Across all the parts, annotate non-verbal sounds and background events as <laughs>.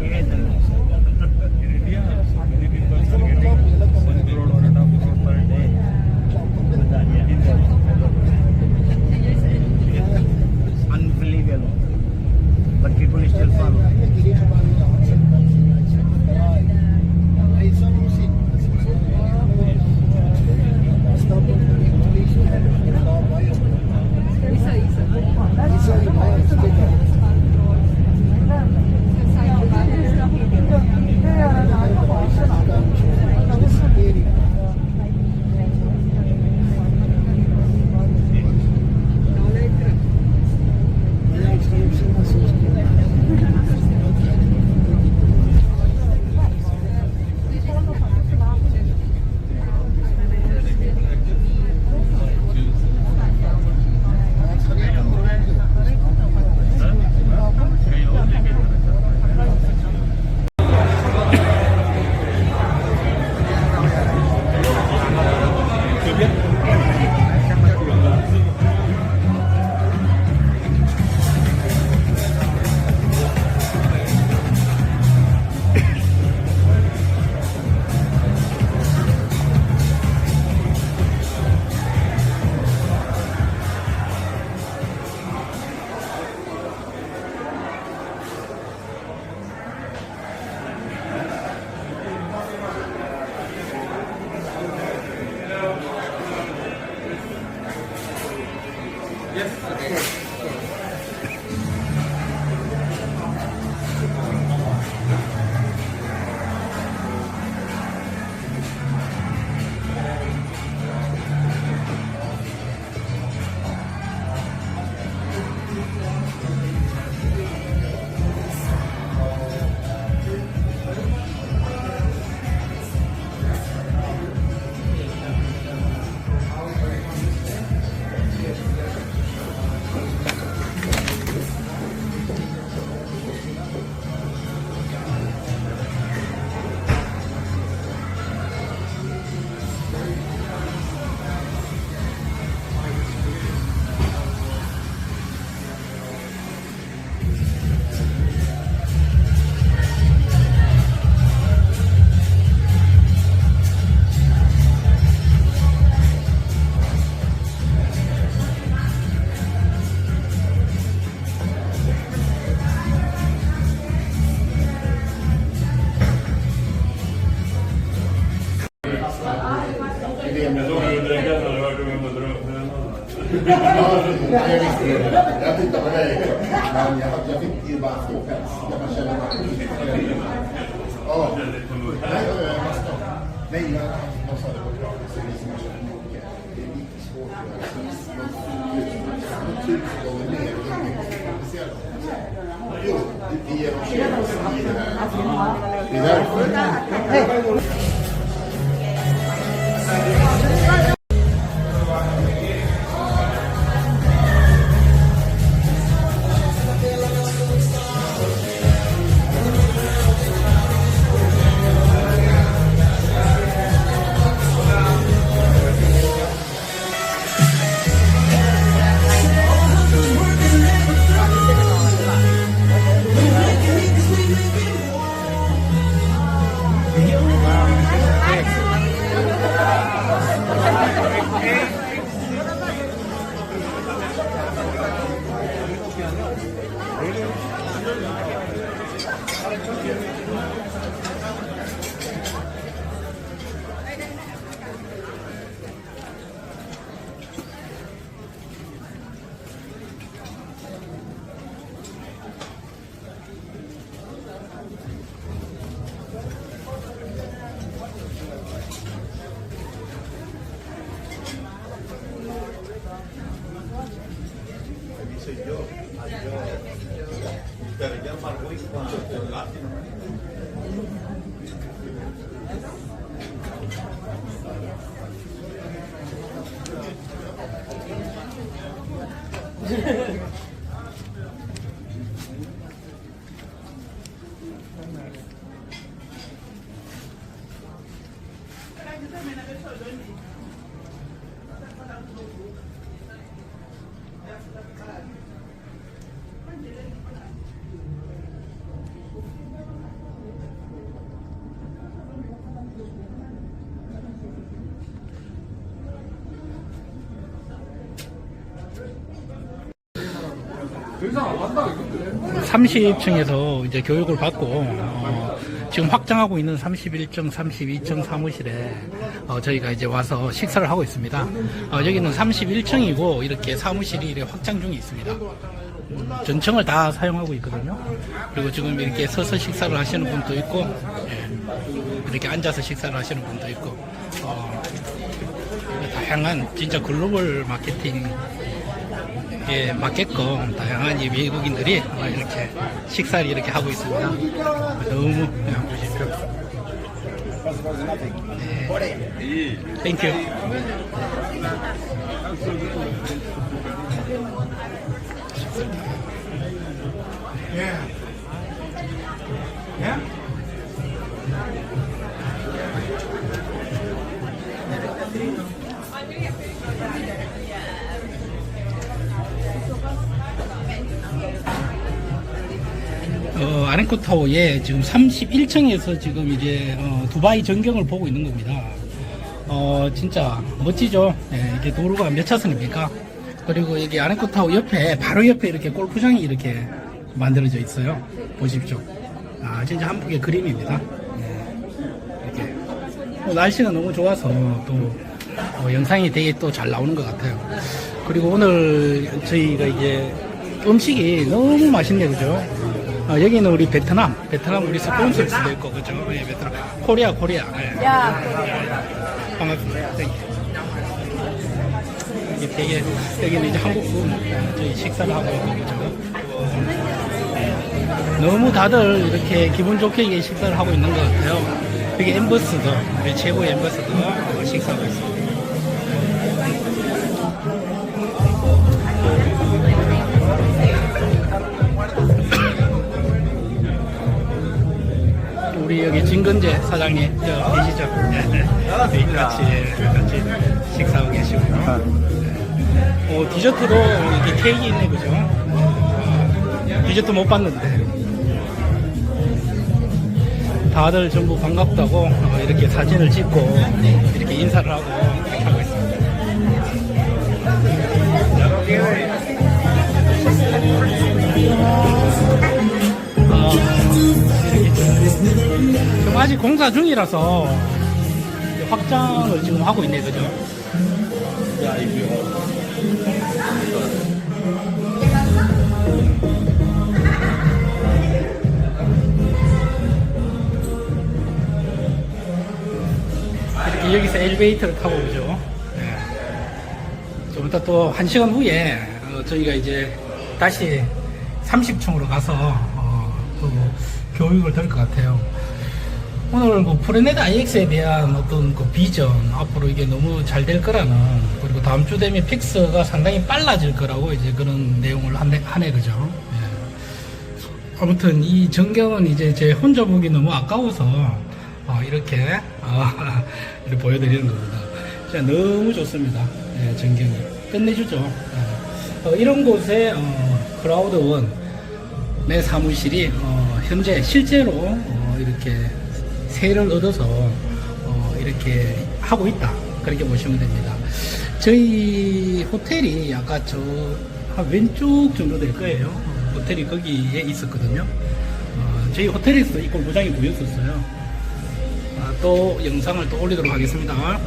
gitu dia Jag visste det. Jag tittade på dig. Men jag, jag fick ju bara två päls. Jag bara kände bara... Ja. Nej, jag måste... Nej, jag måste ha det på bra. Så vi som har kört mycket. Det är lite svårt att göra. Tusen gånger mer. Det är mycket komplicerat. Jo, det är dem i det här. Det är därför. Señor. Carregar Margot enquanto lápis, não é? Thank you. 30층에서 이제 교육을 받고 어, 지금 확장하고 있는 31층, 32층 사무실에 어, 저희가 이제 와서 식사를 하고 있습니다. 어, 여기는 31층이고 이렇게 사무실이 확장 중에 있습니다. 음, 전층을 다 사용하고 있거든요. 그리고 지금 이렇게 서서 식사를 하시는 분도 있고 예, 이렇게 앉아서 식사를 하시는 분도 있고 어, 다양한 진짜 글로벌 마케팅 에 맞게끔 다양한 이 외국인들이 어, 이렇게 식사를 이렇게 하고 있습니다. 너무 그냥 보십시오. 네. 땡큐. 어, 아렌코 타워에 지금 31층에서 지금 이제 어, 두바이 전경을 보고 있는 겁니다. 어, 진짜 멋지죠? 예, 이게 도로가 몇 차선입니까? 그리고 여기 아렌코 타워 옆에 바로 옆에 이렇게 골프장이 이렇게 만들어져 있어요. 보십시오. 아, 진짜 한폭의 그림입니다. 예, 이렇게 또 날씨가 너무 좋아서 또 어, 영상이 되게 또 잘 나오는 것 같아요. 그리고 오늘 저희가 이제 음식이 너무 맛있네, 그죠? 어, 여기는 우리 베트남, 베트남 우리 스폰서도 있고, 그죠? 예, 베트남. 코리아, 코리아. 예. 야, 반갑습니다. 네. 이게 되게, 여기는 이제 한국 분, 저희 식사를 하고 있고, 그죠? 너무 다들 이렇게 기분 좋게 식사를 하고 있는 것 같아요. 여기 엠버스더, 우리 최고의 엠버스더가 식사하고 있습니다. 우리 여기 진근재 사장님 저 계시죠? 네, 네. 네, 같이 같이 식사하고 계시고요. 네. 어, 디저트도 이렇게 케이크 있네 그죠? 어, 디저트 못 봤는데 다들 전부 반갑다고 어, 이렇게 사진을 찍고 이렇게 인사를 하고 이렇게 하고 있습니다. 지금 아직 공사 중이라서 확장을 지금 하고 있네, 그죠? 이렇게 여기서 엘리베이터를 타고 오죠. 네. 좀 이따 또 한 시간 후에 어, 저희가 이제 다시 30층으로 가서 어, 또 교육을 들것 같아요. 오늘 뭐 프레넷 IX에 대한 어떤 그 비전 앞으로 이게 너무 잘 될 거라는 그리고 다음 주 되면 픽스가 상당히 빨라질 거라고 이제 그런 내용을 하네, 하네 그죠? 예. 아무튼 이 전경은 이제 제 혼자 보기 너무 아까워서 어, 이렇게 어, <laughs> 이렇게 보여드리는 겁니다. 진짜 너무 좋습니다. 예, 전경이 끝내주죠. 예. 어, 이런 곳에 어, 크라우드원 내 사무실이 어, 현재 실제로 어, 이렇게 세를 얻어서 어, 이렇게 하고 있다 그렇게 보시면 됩니다. 저희 호텔이 아까 저 한 왼쪽 정도 될 거예요. 어, 호텔이 거기에 있었거든요. 어, 저희 호텔에서도 이 골프장이 보였었어요. 아, 또 영상을 또 올리도록 하겠습니다.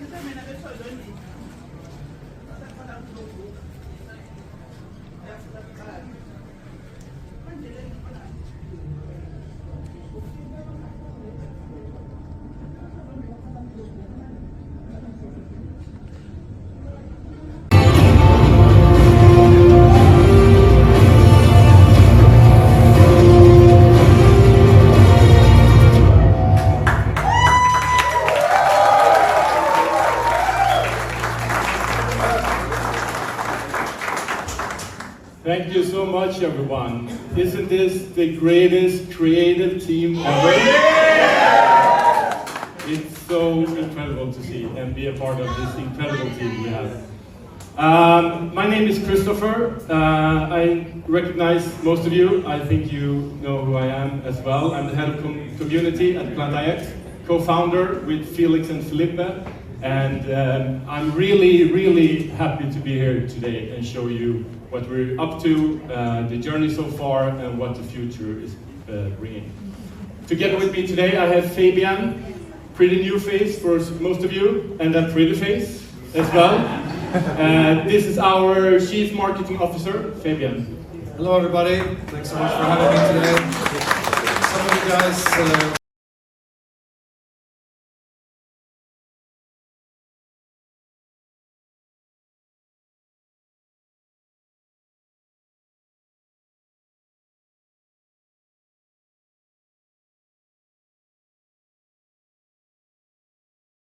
Thank you much, everyone. Isn't this the greatest creative team ever? It's so incredible to see and be a part of this incredible team we have. Um, my name is Christopher. Uh, I recognize most of you. I think you know who I am as well. I'm the head of com- community at Plantajet, co-founder with Felix and Felipe. And um, I'm really, really happy to be here today and show you what we're up to, uh, the journey so far, and what the future is uh, bringing. Together with me today, I have Fabian, pretty new face for most of you, and a pretty face as well. Uh, this is our Chief Marketing Officer, Fabian. Hello, everybody. Thanks so much for having me today. Some of you guys uh,